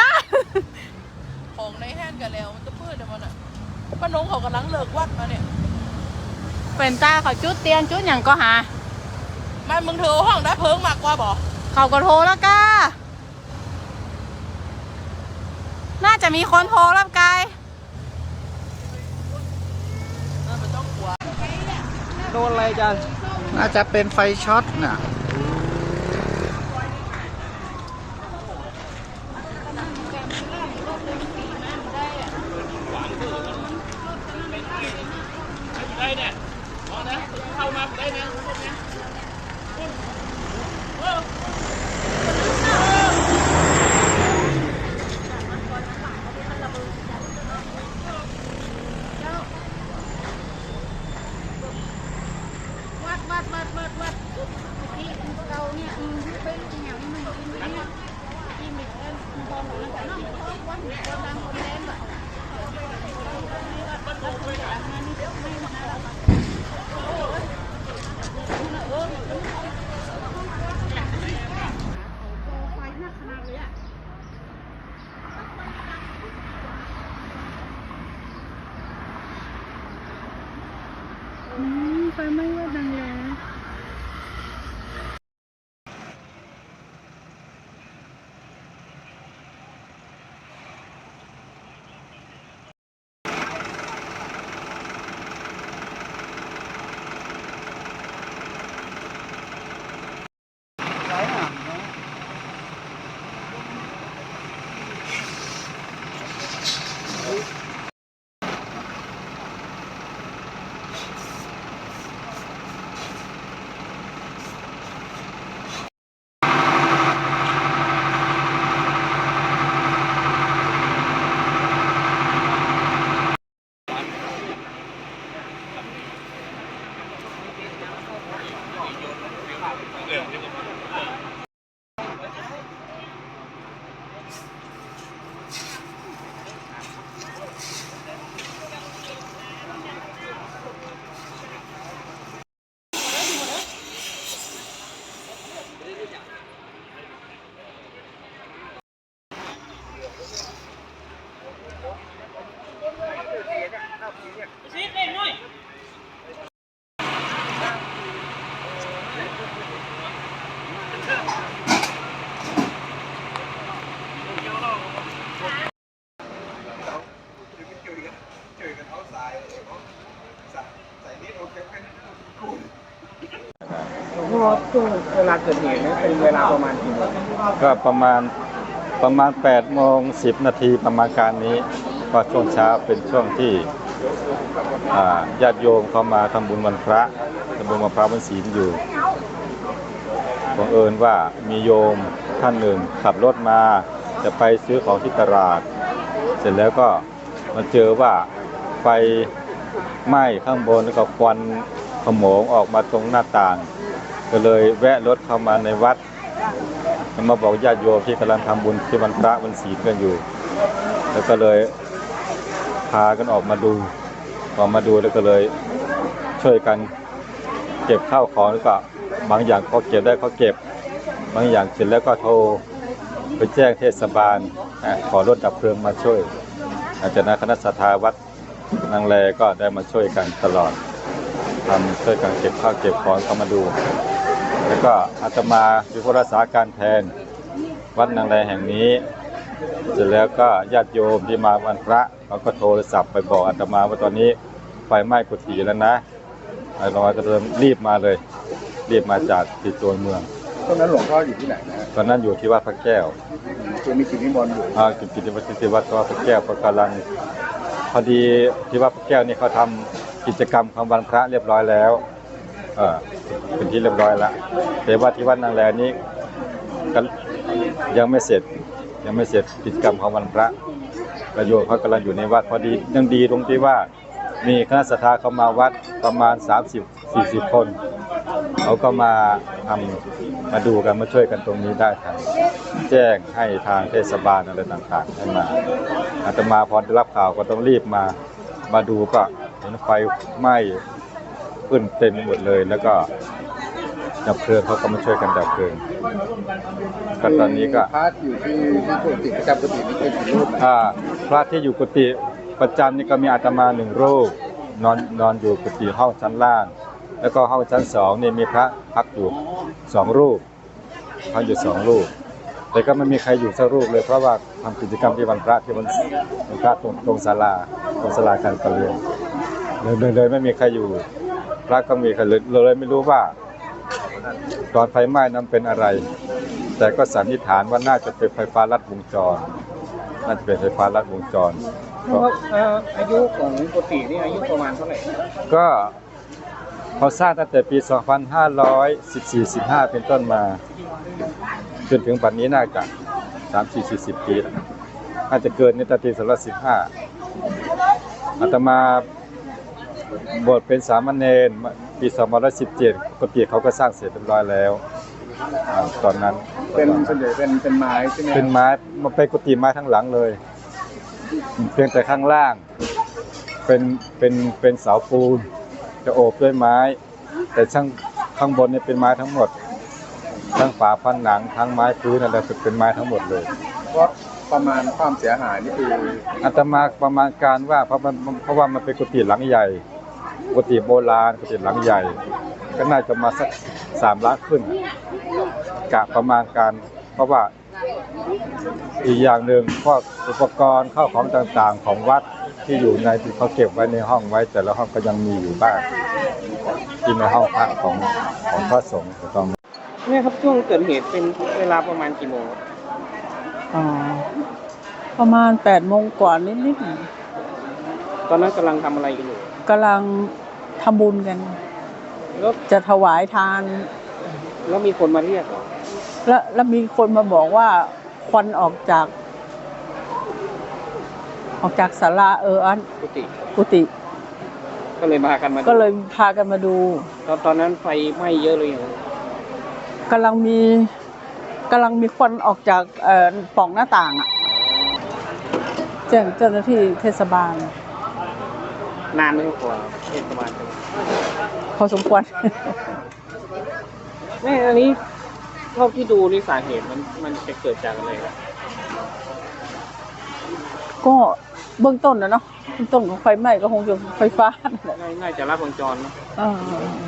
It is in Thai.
ละของในแห้งกันแล้วมันจะเพื่อนเดี๋ยวมันอะป้านงเขากำลังเลิกวัดมาเนี่ยเป็นตาเขาจุดเตียงจุดอย่างก็หาไม่มึงเธอห้องได้เพิงมากกว่าบ่เขาก็โทรแล้วก้าน่าจะมีคนโทรแล้วกายเออมันต้องกลัวโดนอะไรจันน่าจะเป็นไฟช็อตน่ะ Nó không có. เวลาเกิดเหตุนี่เป็นเวลาประมาณกี่โมงก็ประมาณประมาณ8โมง10 นาทีประมาณการนี้ก็ช่วงเช้าเป็นช่วงที่ญาติโยมเขามาทำบุญวันพระทำบุญวันพระวันศีลอยู่ บังเอิญว่ามีโยมท่านหนึ่งขับรถมา จะไปซื้อของที่ตลาด เสร็จแล้วก็มาเจอว่าไฟไหม้ข้างบนแล้วก็ควันขโมงออกมาตรงหน้าต่าง ก็เลยแวะรถเข้ามาในวัดมาบอกญาติโยมที่กำลังทำบุญที่วันพระวันศีลกันอยู่ แล้วก็เลยพากันออกมาดูออกมาดูแล้วก็เลยช่วยกันเก็บข้าวของแล้วก็ บางอย่างเขาเก็บได้เขาเก็บ บางอย่างเสร็จแล้วก็โทรไปแจ้งเทศบาลขอรถดับเพลิงมาช่วยอาจารย์คณะสัทาวัดนางแลก็ได้มาช่วยกันตลอดทำช่วยกันเก็บข้าวเก็บของเข้ามาดู แล้วก็อาตมาเป็นผู้รักษาการแทน วัดนางแลแห่งนี้เสร็จแล้วก็ญาติโยมที่มาวันพระเขาก็โทรศัพท์ไปบอกอาตมาว่าตอนนี้ไฟไหม้กุฏิแล้วนะอาตมาก็เริ่มรีบมาเลย รีบมาจากที่ตัวเมืองตอนนั้นหลวงพ่ออยู่ที่ไหนนะฮะตอนนั้นอยู่ที่วัดพระแก้วคือมีกิจนิมนต์อยู่อ่ากิจกิจวัตรที่วัดวัดพระแก้วก็กำลังพอดีที่วัดพระแก้วนี่เขาทำกิจกรรมของวันพระเรียบร้อยแล้วเออเป็นที่เรียบร้อยแล้วแต่ว่าที่วัดนางแลนี้ก็ยังไม่เสร็จ ยังไม่เสร็จกิจกรรมของวันพระประโยชน์เขากำลังอยู่ในวัดพอดียังดีตรงที่ว่ามีคณะสัตยาเข้ามาวัดประมาณ 30-40 คน เขาก็มาทำมาดูกันมาช่วยกันตรงนี้ได้ทันแจ้งให้ทางเทศบาลอะไรต่างๆให้มาอาตมาพอได้รับข่าวก็ต้องรีบมามาดูก็เห็นไฟไหม้ขึ้นเต็มหมดเลยแล้วก็ดับเพลิงเขาก็มาช่วยกันดับเพลิงก็ตอนนี้ก็พระอยู่ที่ที่กุฏิประจำกุฏินี่เป็นกี่รูปนะอ่าพระที่อยู่กุฏิประจำนี่ก็มีอาตมาหนึ่งรูปนอนนอนอยู่กุฏิห้องชั้นล่าง แล้วก็ห้องชั้นสองนี่มีพระพักอยู่สองรูปพักอยู่สองรูป แต่ก็ไม่มีใครอยู่สักรูปเลยเพราะว่าทำกิจกรรมที่วันพระที่วันวันพระตรงตรงศาลาตรงศาลาการประเรียนเลยเลยเลยไม่มีใครอยู่ พระก็มีใครเลยเลยไม่รู้ว่าตอนไฟไหม้นั้นเป็นอะไร แต่ก็สันนิษฐานว่าน่าจะเป็นไฟฟ้าลัดวงจร น่าจะเป็นไฟฟ้าลัดวงจรเพราะว่าเอ่ออายุของกุฏินี่อายุประมาณเท่าไหร่ก็ เขาสร้างตั้งแต่ปี 2514-15 เป็นต้นมา จนถึงปัจจุบันนี้น่าจะ3 4 40 ปีแล้วอาจจะเกินในตอนปี2515อาตมาบวชเป็นสามเณรปี2517ปกติเขาก็สร้างเสร็จเรียบร้อยแล้วอ่าตอนนั้น เป็นส่วนใหญ่เป็นเป็นไม้ใช่ไหมเป็นไม้มันเป็นกุฏิไม้ทั้งหลังเลย เพียงแต่ข้างล่าง เป็นเป็นเป็นเสาปูน จะโอบด้วยไม้ แต่ช่างข้างบนเนี่ยเป็นไม้ทั้งหมด ทั้งฝาผนังทั้งไม้พื้นอะไรเป็นไม้ทั้งหมดเลยเพราะประมาณความเสียหายนี่คืออาตมาประมาณการว่าเพราะมันเพราะว่ามันเป็นกุฏิหลังใหญ่กุฏิโบราณกุฏิหลังใหญ่ ก็น่าจะมาสักสามล้านขึ้นน่ะกะประมาณการ เพราะว่าอีกอย่างหนึ่งพวกอุปกรณ์ข้าวของต่างๆ ของวัด ที่อยู่ในที่เขาเก็บไว้ในห้องไว้แต่ละห้องก็ยังมีอยู่บ้างที่ในห้องพักของของพระสงฆ์ถูกต้องไหมเนี่ยครับช่วงเกิดเหตุเป็นเวลาประมาณกี่โมงอ๋อประมาณแปดโมงกว่านิดตอนนั้นกำลังทำอะไรกันอยู่ ๆกำลังทำบุญกัน แล้วจะถวายทาน แล้วมีคนมาเรียกเหรอแล้วแล้วมีคนมาบอกว่าควันออกจาก ออกจากศาลาเอออันกุฏิกุฏิก็เลยมากันมาดูก็เลยพากันมาดูตอนตอนนั้นไฟไหม้เยอะเลยเหรอกำลังมีกำลังมีควันออกจากเอ่อปล่องหน้าต่างอะแจ้งเจ้าหน้าที่เทศบาล นานไหมครับกว่าเทศบาลจะมาพอสมควร แม่อันนี้เท่าที่ดูนี่สาเหตุมันมันจะเกิดจากอะไรครับ ก็ เบื้องต้นนะเนาะเบื้องต้นของไฟไหม้ก็คงจะไฟฟ้านั่นแหละน่าน่าจะรับวงจรเนอะเออ